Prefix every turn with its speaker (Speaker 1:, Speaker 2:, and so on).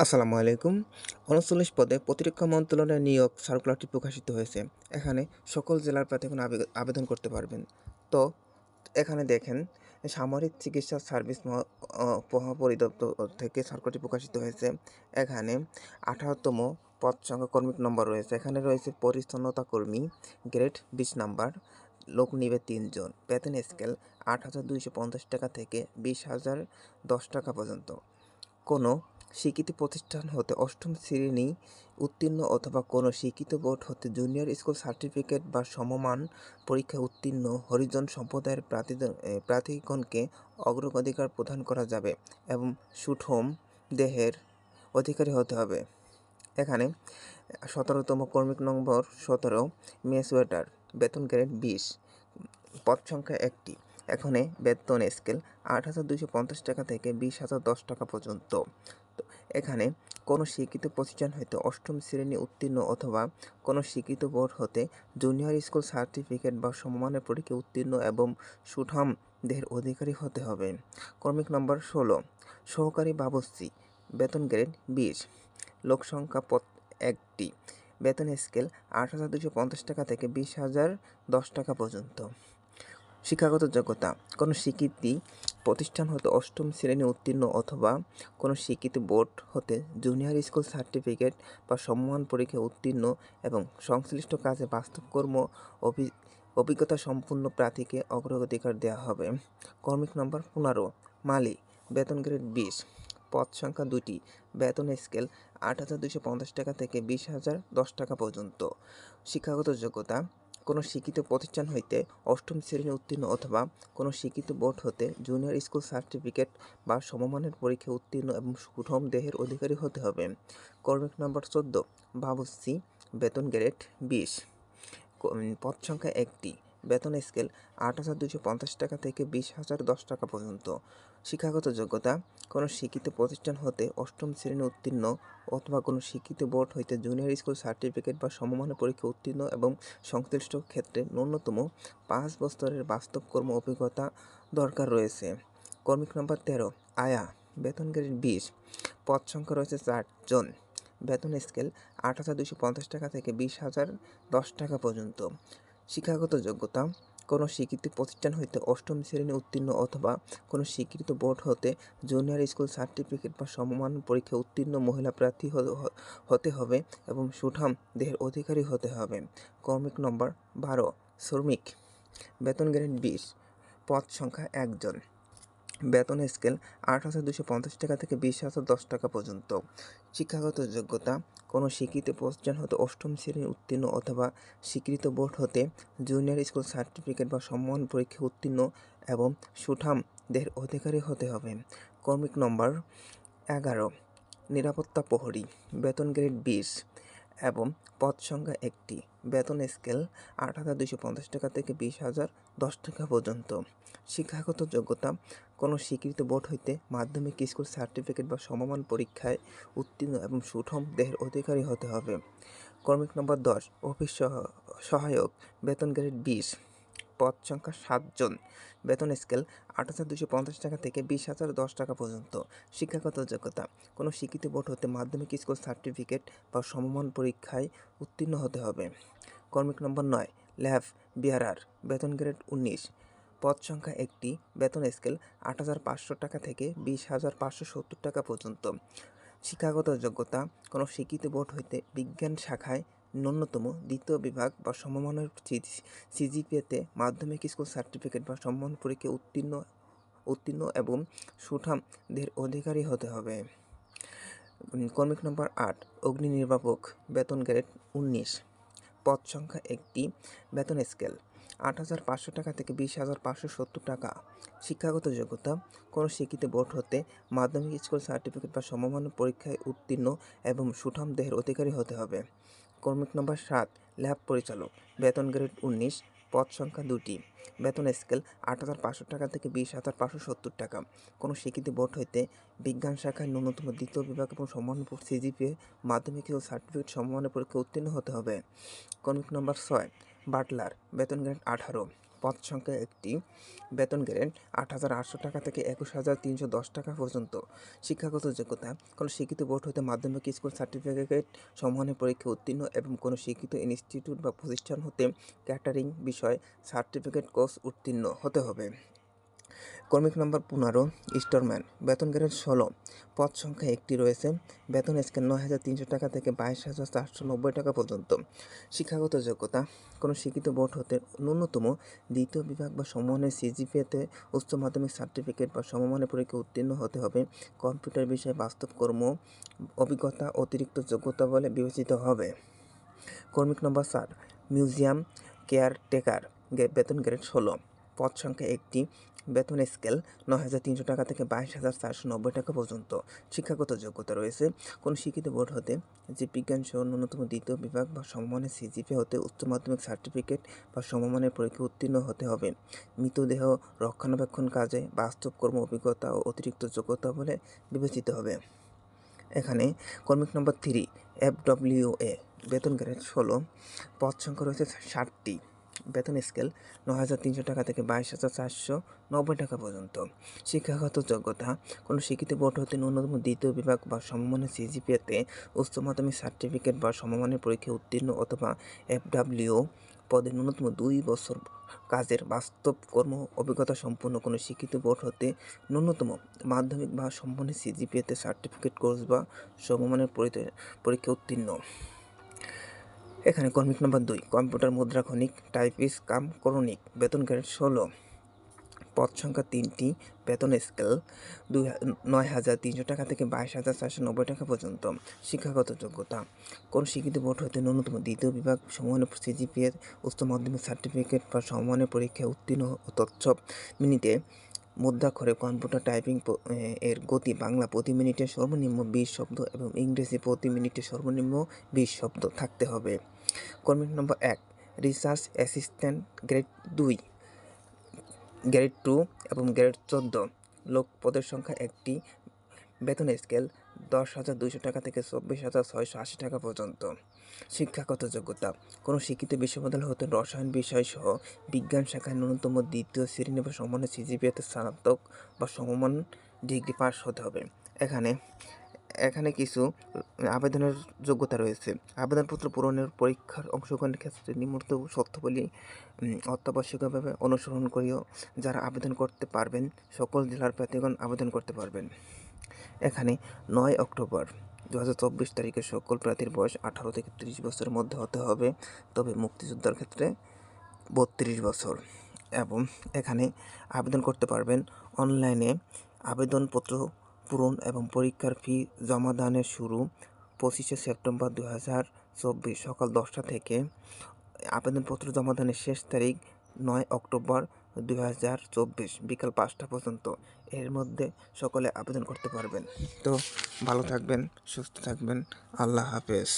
Speaker 1: আসসালামু আলাইকুম। উনচল্লিশ পদে প্রতিরক্ষা মন্ত্রণালয়ের নিয়োগ সার্কুলারটি প্রকাশিত হয়েছে। এখানে সকল জেলার প্রার্থীগণ আবে- আবেদন করতে পারবেন। তো এখানে দেখেন, সামরিক চিকিৎসা সার্ভিস মহাপরিদপ্তর থেকে সার্কুলারটি প্রকাশিত হয়েছে। এখানে আঠারোতম পদ সংখ্যা কর্মিক নম্বর রয়েছে। এখানে রয়েছে পরিচ্ছন্নতা কর্মী, গ্রেড বিশ নাম্বার, লোক নিবে তিনজন বেতন স্কেল আট হাজার দুইশো পঞ্চাশ টাকা থেকে বিশ হাজার দশ টাকা পর্যন্ত। কোনো স্বীকৃতি প্রতিষ্ঠান হতে অষ্টম শ্রেণি উত্তীর্ণ অথবা কোনো স্বীকৃত বোর্ড হতে জুনিয়র স্কুল সার্টিফিকেট বা সমমান পরীক্ষায় উত্তীর্ণ হরিজন সম্প্রদায়ের প্রার্থীগণকে অগ্রাধিকার প্রদান করা যাবে এবং সুঠম দেহের অধিকারী হতে হবে। এখানে সতেরোতম কর্মিক নম্বর সতেরো, মেস ওয়েটার, বেতন গ্রেড বিশ, পদ সংখ্যা একটি। এখানে বেতন স্কেল আট হাজার দুইশো পঞ্চাশ টাকা থেকে বিশ হাজার দশ টাকা পর্যন্ত। এখানে কোনো স্বীকৃত প্রতিষ্ঠান হতে অষ্টম শ্রেণি উত্তীর্ণ অথবা কোনো স্বীকৃত বোর্ড হতে জুনিয়র স্কুল সার্টিফিকেট বা সমমানের পরীক্ষা উত্তীর্ণ এবং সুঠাম দেহের অধিকারী হতে হবে। কর্মিক নম্বর ষোলো, সহকারী বাবুর্চি বেতন গ্রেড বিশ, লোক সংখ্যা পদ একটি, বেতন স্কেল আট হাজার দুশো পঞ্চাশ টাকা থেকে বিশ হাজার দশ টাকা পর্যন্ত। শিক্ষাগত যোগ্যতা, কোনো স্বীকৃতি প্রতিষ্ঠান হতে অষ্টম শ্রেণি উত্তীর্ণ অথবা কোনো স্বীকৃত বোর্ড হতে জুনিয়র স্কুল সার্টিফিকেট বা সম্মান পরীক্ষায় উত্তীর্ণ এবং সংশ্লিষ্ট কাজে বাস্তব কর্ম অভি- অভিজ্ঞতা সম্পূর্ণ প্রার্থীকে অগ্রাধিকার দেওয়া হবে। কর্মিক নম্বর পনেরো, মালি, বেতন গ্রেড বিশ। পদ সংখ্যা দুটি বেতন স্কেল আট হাজার দুশো পঞ্চাশ টাকা থেকে বিশ হাজার দশ টাকা পর্যন্ত। শিক্ষাগত যোগ্যতা কোনো শিক্ষিত প্রতিষ্ঠান হইতে অষ্টম শ্রেণি উত্তীর্ণ অথবা কোনো শিক্ষিত বোর্ড হতে জুনিয়র স্কুল সার্টিফিকেট বা সমমানের পরীক্ষায় উত্তীর্ণ এবং সুঠম দেহের অধিকারী হতে হবে। কর্মিক নম্বর চোদ্দ বাবুসি বেতন গ্রেড বিশ। পদ সংখ্যা একটি। বেতন স্কেল আট হাজার দুশো পঞ্চাশ টাকা থেকে বিশ হাজার দশ টাকা পর্যন্ত। শিক্ষাগত যোগ্যতা, কোনো শিক্ষিত প্রতিষ্ঠান হতে অষ্টম শ্রেণি উত্তীর্ণ অথবা কোনো শিক্ষিত বোর্ড হইতে জুনিয়র স্কুল সার্টিফিকেট বা সমমানের পরীক্ষা উত্তীর্ণ এবং সংশ্লিষ্ট ক্ষেত্রে ন্যূনতম পাঁচ বছরের বাস্তব কর্ম অভিজ্ঞতা দরকার রয়েছে। কর্মিক নম্বর তেরো, আয়া, বেতন গ্রেড বিশ। পদ সংখ্যা রয়েছে চারজন বেতন স্কেল আট হাজার দুশো পঞ্চাশ টাকা থেকে বিশ হাজার দশ টাকা পর্যন্ত। শিক্ষাগত যোগ্যতা, কোনো স্বীকৃত প্রতিষ্ঠান হইতে অষ্টম শ্রেণি উত্তীর্ণ অথবা কোনো স্বীকৃত বোর্ড হতে জুনিয়র স্কুল সার্টিফিকেট বা সমমান পরীক্ষা উত্তীর্ণ মহিলা প্রার্থী হতে হবে এবং সুঠাম দেহের অধিকারী হতে হবে। কমিক নম্বর বারো, শ্রমিক। বেতন গ্রেড বিশ, পদ সংখ্যা একজন। বেতন স্কেল আট হাজার দুশো পঞ্চাশ টাকা থেকে বিশ হাজার দশ টাকা পর্যন্ত। শিক্ষাগত যোগ্যতা, কোনো স্বীকৃত প্রতিষ্ঠান হতে অষ্টম শ্রেণি উত্তীর্ণ অথবা স্বীকৃত বোর্ড হতে জুনিয়র স্কুল সার্টিফিকেট বা সম্মান পরীক্ষা উত্তীর্ণ এবং সুঠাম দেহের অধিকারী হতে হবে। কর্মিক নম্বর, এগারো, নিরাপত্তা প্রহরী, বেতন গ্রেড বিশ এবং পদ সংখ্যা একটি। বেতন স্কেল আট হাজার দুশো পঞ্চাশ টাকা থেকে বিশ হাজার দশ টাকা পর্যন্ত। শিক্ষাগত যোগ্যতা, কোনো স্বীকৃত বোর্ড হইতে মাধ্যমিক, স্কুল সার্টিফিকেট বা সমমান পরীক্ষায় উত্তীর্ণ এবং সুঠম দেহের অধিকারী হতে হবে। কর্মিক নম্বর দশ, অফিস সহ- সহায়ক, বেতন গ্রেড বিশ। পদ সংখ্যা সাতজন। বেতন স্কেল আট হাজার দুশো পঞ্চাশ টাকা থেকে বিশ হাজার দশ টাকা পর্যন্ত। শিক্ষাগত যোগ্যতা। কোনো স্বীকৃত বোর্ড হতে মাধ্যমিক স্কুল সার্টিফিকেট বা সমমান পরীক্ষায় উত্তীর্ণ হতে হবে। কর্মিক নম্বর নয়, ল্যাব বিয়ারার বেতন গ্রেড উনিশ। পদ সংখ্যা একটি, বেতন স্কেল আট হাজার পাঁচশো টাকা থেকে বিশ হাজার পাঁচশো সত্তর টাকা পর্যন্ত। শিক্ষাগত যোগ্যতা। কোনো স্বীকৃত বোর্ড হইতে বিজ্ঞান শাখায় ন্যূনতম দ্বিতীয় বিভাগ বা সমমানের সিজিপিএতে মাধ্যমিক স্কুল সার্টিফিকেট বা সম্মান পরীক্ষায় উত্তীর্ণ উত্তীর্ণ এবং সুঠাম দেহের অধিকারী হতে হবে। কর্মিক নম্বর আট, অগ্নি নির্বাপক, বেতন গ্রেড উনিশ। পদ সংখ্যা একটি, বেতন স্কেল, আট হাজার পাঁচশো টাকা থেকে বিশ হাজার পাঁচশো সত্তর টাকা। শিক্ষাগত যোগ্যতা, কোনো স্বীকৃত বোর্ড হতে মাধ্যমিক স্কুল সার্টিফিকেট বা সমমান পরীক্ষায় উত্তীর্ণ এবং সুঠাম দেহের অধিকারী হতে হবে। কর্মিক নম্বর সাত, ল্যাব পরিচালক। বেতন গ্রেড উনিশ, পদ সংখ্যা দুটি। বেতন স্কেল আট হাজার পাঁচশো টাকা থেকে বিশ হাজার পাঁচশো সত্তর টাকা। কোনো স্বীকৃতি বোর্ড হইতে বিজ্ঞান শাখায় ন্যূনতম দ্বিতীয় বিভাগ এবং সমান সিজিপিএ মাধ্যমিক ও সার্টিফিকেট সম্মানের পরীক্ষা উত্তীর্ণ হতে হবে। কর্মিক নম্বর ছয়, বাটলার। বেতন গ্রেড আঠারো। পদ সংখ্যা একটি বেতন গ্রেড আট হাজার আটশো টাকা থেকে একুশ হাজার তিনশো দশ টাকা পর্যন্ত। শিক্ষাগত যোগ্যতা, কোনো শিক্ষিত বোর্ড হতে মাধ্যমিক স্কুল সার্টিফিকেট সম্মানের পরীক্ষা উত্তীর্ণ এবং কোনো শিক্ষিত ইনস্টিটিউট বা প্রতিষ্ঠান হতে ক্যাটারিং বিষয় সার্টিফিকেট কোর্স উত্তীর্ণ হতে হবে। কর্মিক নম্বর পনেরো, স্টোরম্যান, বেতন গ্রেড ষোলো। পদ সংখ্যা একটি রয়েছে, বেতন স্কেল নয় হাজার তিনশো টাকা থেকে বাইশ হাজার চারশো নব্বই টাকা পর্যন্ত। শিক্ষাগত যোগ্যতা, কোনো শিক্ষিত বোর্ড হতে ন্যূনতম দ্বিতীয় বিভাগ বা সমমানের সিজিপিএতে উচ্চ মাধ্যমিক সার্টিফিকেট বা সমমানের পরীক্ষা উত্তীর্ণ হতে হবে। কম্পিউটার বিষয়ে বাস্তব কর্ম, অভিজ্ঞতা, অতিরিক্ত যোগ্যতা বলে বিবেচিত হবে। কর্মিক নম্বর চার, মিউজিয়াম কেয়ারটেকার বেতন গ্রেড ষোলো। পদ সংখ্যা একটি বেতন স্কেল নয় হাজার তিনশো টাকা থেকে বাইশ হাজার চারশো নব্বই টাকা পর্যন্ত। শিক্ষাগত যোগ্যতা রয়েছে। কোনো শিক্ষিত বোর্ড হতে যে বিজ্ঞান সহ ন্যূনতম দ্বিতীয় বিভাগ বা সমমানের সিজিপি হতে উচ্চ মাধ্যমিক সার্টিফিকেট বা সমমানের পরীক্ষা উত্তীর্ণ হতে হবে। মৃতদেহ রক্ষণাবেক্ষণ কাজে বাস্তব কর্ম অভিজ্ঞতা ও অতিরিক্ত যোগ্যতা বলে বিবেচিত হবে। এখানে কর্মিক নম্বর থ্রি এফ এ, বেতন গ্রেড ষোলো। পদ সংখ্যা রয়েছে ষাটটি। বেতন স্কেল ন হাজার তিনশো টাকা থেকে বাইশ হাজার চারশো নব্বই টাকা পর্যন্ত। শিক্ষাগত যোগ্যতা, কোনো শিক্ষিত বোর্ড হতে ন্যূনতম দ্বিতীয় বিভাগ বা সমমানের সিজিপিএতে উচ্চ মাধ্যমিক সার্টিফিকেট বা সমমানের পরীক্ষায় উত্তীর্ণ অথবা এফ পদে ন্যূনতম দুই বছর কাজের বাস্তব কর্ম অভিজ্ঞতা সম্পন্ন কোনো শিক্ষিত বোর্ড হতে ন্যূনতম মাধ্যমিক বা সমমানের সিজিপিএতে সার্টিফিকেট কোর্স বা সমমানের পরীক্ষা উত্তীর্ণ। এখানে কর্মিক নম্বর দুই, কম্পিউটার মুদ্রা, খনিক, টাইপিস, কাম করণিক বেতন গ্রেড ষোলো। পদ সংখ্যা তিনটি, বেতন স্কেল দুই নয় হাজার তিনশো টাকা থেকে বাইশ হাজার চারশো নব্বই টাকা পর্যন্ত। শিক্ষাগত যোগ্যতা, কোন শিক্ষিত বোর্ড হতে ন্যূনতম দ্বিতীয় বিভাগ সমমানের সিজিপিএ উচ্চ মাধ্যমিক সার্টিফিকেট বা সমমানের পরীক্ষায় উত্তীর্ণ তথ্য মিনিটে মুদ্রাক্ষরে কম্পিউটার টাইপিং এর গতি বাংলা প্রতি মিনিটে সর্বনিম্ন বিশ শব্দ এবং ইংরেজি প্রতি মিনিটে সর্বনিম্ন বিশ শব্দ থাকতে হবে। কর্মিক নম্বর এক, রিসার্চ অ্যাসিস্ট্যান্ট গ্রেড দুই, গ্রেড টু এবং গ্রেড চোদ্দ। লোক পদের সংখ্যা একটি। বেতন স্কেল দশ হাজার দুইশো টাকা থেকে চব্বিশ হাজার ছয়শো আশি টাকা পর্যন্ত। শিক্ষাগত যোগ্যতা। কোনো শিক্ষিত বিশ্ববিদ্যালয় হতে রসায়ন বিষয় সহ বিজ্ঞান শাখায় ন্যূনতম দ্বিতীয় শ্রেণি বা সমানের সিজিপিএতে স্নাতক বা সমমান ডিগ্রি পাস হতে হবে। এখানে এখানে কিছু আবেদনের যোগ্যতা রয়েছে। আবেদনপত্র পূরণের পরীক্ষার অংশগ্রহণের ক্ষেত্রে নিম্নোক্ত শর্তাবলী উম, অত্যাবশ্যকীয়ভাবে অনুসরণ করিও। যারা আবেদন করতে পারবেন সকল জেলার প্রার্থীগণ আবেদন করতে পারবেন। এখানে নয় অক্টোবর। দু হাজার চব্বিশ তারিখে সকল প্রার্থীর বয়স আঠারো থেকে তিরিশ বছরের মধ্যে হতে হবে, তবে মুক্তিযোদ্ধার ক্ষেত্রে বত্রিশ বছর। এবং এখানে আবেদন করতে পারবেন অনলাইনে আবেদনপত্র পূরণ এবং পরীক্ষার ফি জমাদানের শুরু পঁচিশে সেপ্টেম্বর দু হাজার চব্বিশ সকাল দশটা থেকে। আবেদনপত্র জমাদানের শেষ তারিখ নয় অক্টোবর দুই হাজার চব্বিশ বিকাল পাঁচটা পর্যন্ত এর মধ্যে সকলে আবেদন করতে পারবেন। তো ভালো থাকবেন, সুস্থ থাকবেন। আল্লাহ হাফেজ।